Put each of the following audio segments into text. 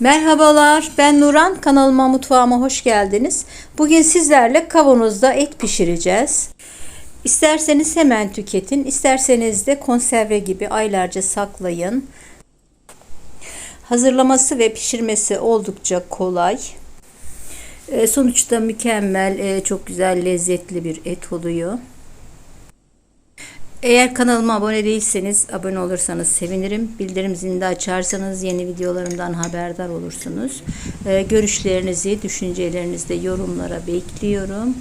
Merhabalar, ben Nuran. Kanalıma, mutfağıma hoş geldiniz. Bugün sizlerle kavanozda et pişireceğiz. İsterseniz hemen tüketin, isterseniz de konserve gibi aylarca saklayın. Hazırlaması ve pişirmesi oldukça kolay. E, Sonuçta mükemmel, e, çok güzel, lezzetli bir et oluyor. Eğer kanalıma abone değilseniz abone olursanız sevinirim. Bildirim zilini açarsanız yeni videolarımdan haberdar olursunuz. Ee, görüşlerinizi, düşüncelerinizi de yorumlara bekliyorum.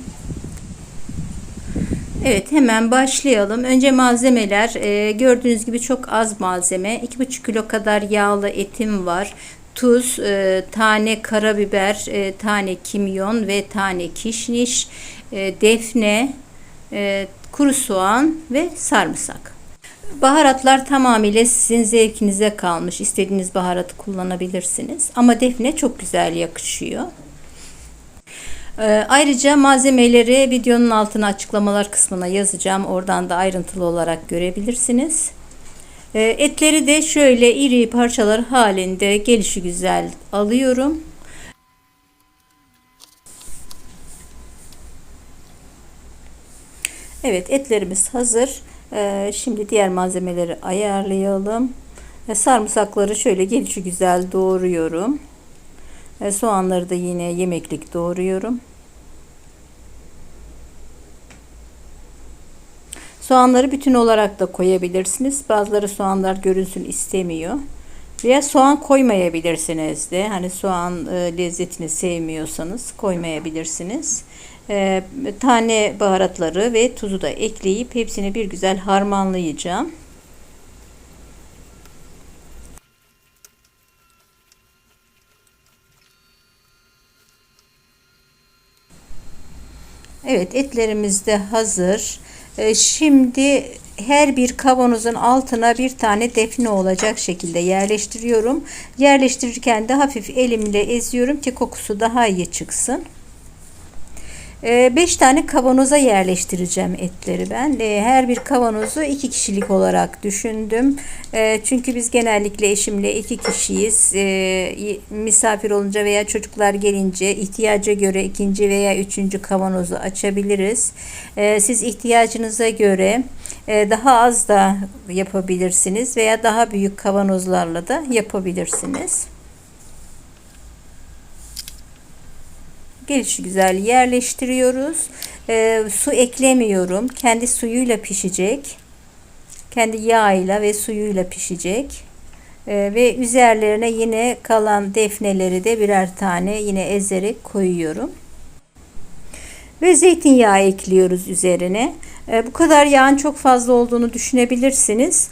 Evet hemen başlayalım. Önce malzemeler e, gördüğünüz gibi çok az malzeme. 2,5 kilo kadar yağlı etim var. Tuz, e, tane karabiber, e, tane kimyon ve tane kişniş, e, defne, e, kuru soğan ve sarımsak. Baharatlar tamamıyla sizin zevkinize kalmış. İstediğiniz baharatı kullanabilirsiniz. Ama defne çok güzel yakışıyor. Ee, ayrıca malzemeleri videonun altına açıklamalar kısmına yazacağım. Oradan da ayrıntılı olarak görebilirsiniz. Ee, etleri de şöyle iri parçalar halinde gelişi güzel alıyorum. Evet etlerimiz hazır. Ee, şimdi diğer malzemeleri ayarlayalım. Ee, sarımsakları şöyle gelişi güzel doğruyorum. Ee, soğanları da yine yemeklik doğruyorum. Soğanları bütün olarak da koyabilirsiniz. Bazıları soğanlar görünsün istemiyor. Veya soğan koymayabilirsiniz de. Hani soğan e, lezzetini sevmiyorsanız koymayabilirsiniz. E, tane baharatları ve tuzu da ekleyip hepsini bir güzel harmanlayacağım. Evet etlerimiz de hazır. E, şimdi her bir kavanozun altına bir tane defne olacak şekilde yerleştiriyorum. Yerleştirirken de hafif elimle eziyorum ki kokusu daha iyi çıksın. 5 tane kavanoza yerleştireceğim etleri ben. Her bir kavanozu 2 kişilik olarak düşündüm. Çünkü biz genellikle eşimle 2 kişiyiz. Misafir olunca veya çocuklar gelince ihtiyaca göre ikinci veya üçüncü kavanozu açabiliriz. Siz ihtiyacınıza göre daha az da yapabilirsiniz veya daha büyük kavanozlarla da yapabilirsiniz. Gelişi güzel yerleştiriyoruz. E, su eklemiyorum. Kendi suyuyla pişecek. Kendi yağıyla ve suyuyla pişecek. E, ve üzerlerine yine kalan defneleri de birer tane yine ezerek koyuyorum. Ve zeytinyağı ekliyoruz üzerine. E, bu kadar yağın çok fazla olduğunu düşünebilirsiniz.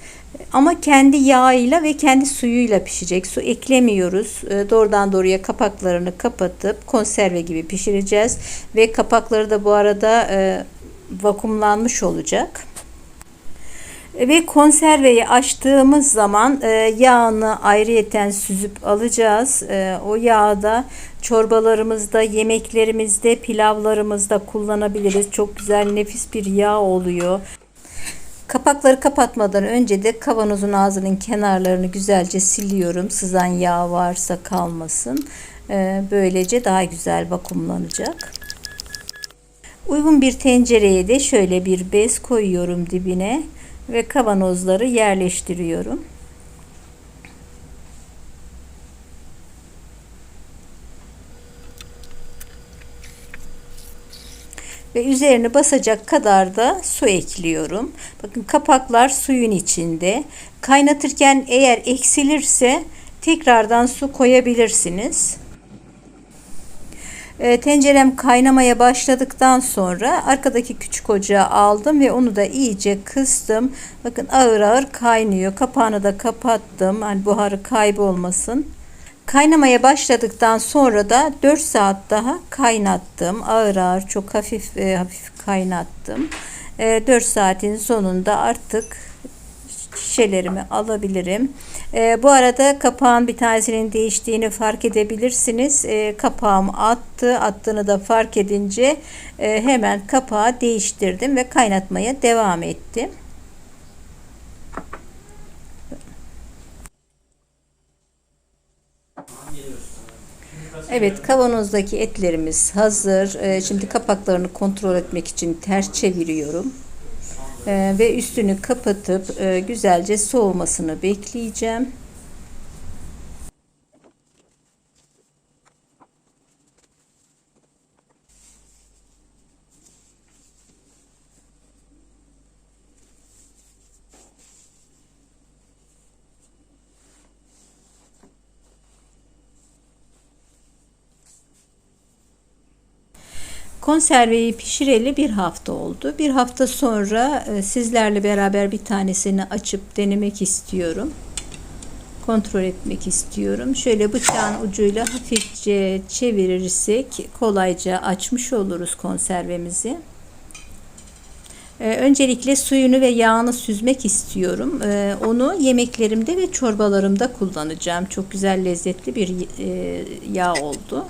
Ama kendi yağıyla ve kendi suyuyla pişecek. Su eklemiyoruz. E, doğrudan doğruya kapaklarını kapatıp konserve gibi pişireceğiz. Ve kapakları da bu arada e, vakumlanmış olacak. Ve konserveyi açtığımız zaman e, yağını ayrıyeten süzüp alacağız. E, o yağı da çorbalarımızda, yemeklerimizde, pilavlarımızda kullanabiliriz. Çok güzel nefis bir yağ oluyor. Kapakları kapatmadan önce de kavanozun ağzının kenarlarını güzelce siliyorum. Sızan yağ varsa kalmasın. Ee, böylece daha güzel vakumlanacak. Uygun bir tencereye de şöyle bir bez koyuyorum dibine ve kavanozları yerleştiriyorum. Ve üzerine basacak kadar da su ekliyorum. Bakın kapaklar suyun içinde. Kaynatırken eğer eksilirse tekrardan su koyabilirsiniz. E, tencerem kaynamaya başladıktan sonra arkadaki küçük ocağı aldım ve onu da iyice kıstım. Bakın ağır ağır kaynıyor. Kapağını da kapattım. Hani buharı kaybolmasın. Kaynamaya başladıktan sonra da 4 saat daha kaynattım. Ağır ağır çok hafif e, hafif kaynattım. E, 4 saatin sonunda artık şişelerimi alabilirim. E, bu arada kapağın bir tanesinin değiştiğini fark edebilirsiniz. E, kapağım attı. Attığını da fark edince e, hemen kapağı değiştirdim ve kaynatmaya devam ettim. Evet kavanozdaki etlerimiz hazır. Ee, Şimdi kapaklarını kontrol etmek için ters çeviriyorum. Ee, Ve üstünü kapatıp e, güzelce soğumasını bekleyeceğim. Konserveyi pişireli bir hafta oldu. Bir hafta sonra e, sizlerle beraber bir tanesini açıp denemek istiyorum. Kontrol etmek istiyorum. Şöyle bıçağın ucuyla hafifçe çevirirsek kolayca açmış oluruz konservemizi. E, Öncelikle suyunu ve yağını süzmek istiyorum. E, Onu yemeklerimde ve çorbalarımda kullanacağım. Çok güzel lezzetli bir yağ oldu.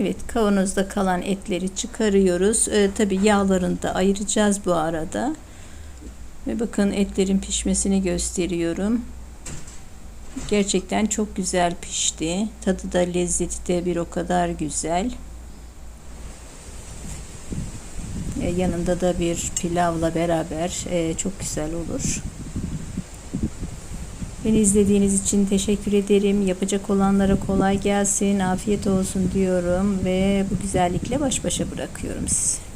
Evet kavanozda kalan etleri çıkarıyoruz. Ee, Tabi yağlarını da ayıracağız bu arada. Ve bakın etlerin pişmesini gösteriyorum. Gerçekten çok güzel pişti. Tadı da lezzeti de bir o kadar güzel. Ee, yanında da bir pilavla beraber e, çok güzel olur. Beni izlediğiniz için teşekkür ederim. Yapacak olanlara kolay gelsin, afiyet olsun diyorum ve bu güzellikle baş başa bırakıyorum sizi.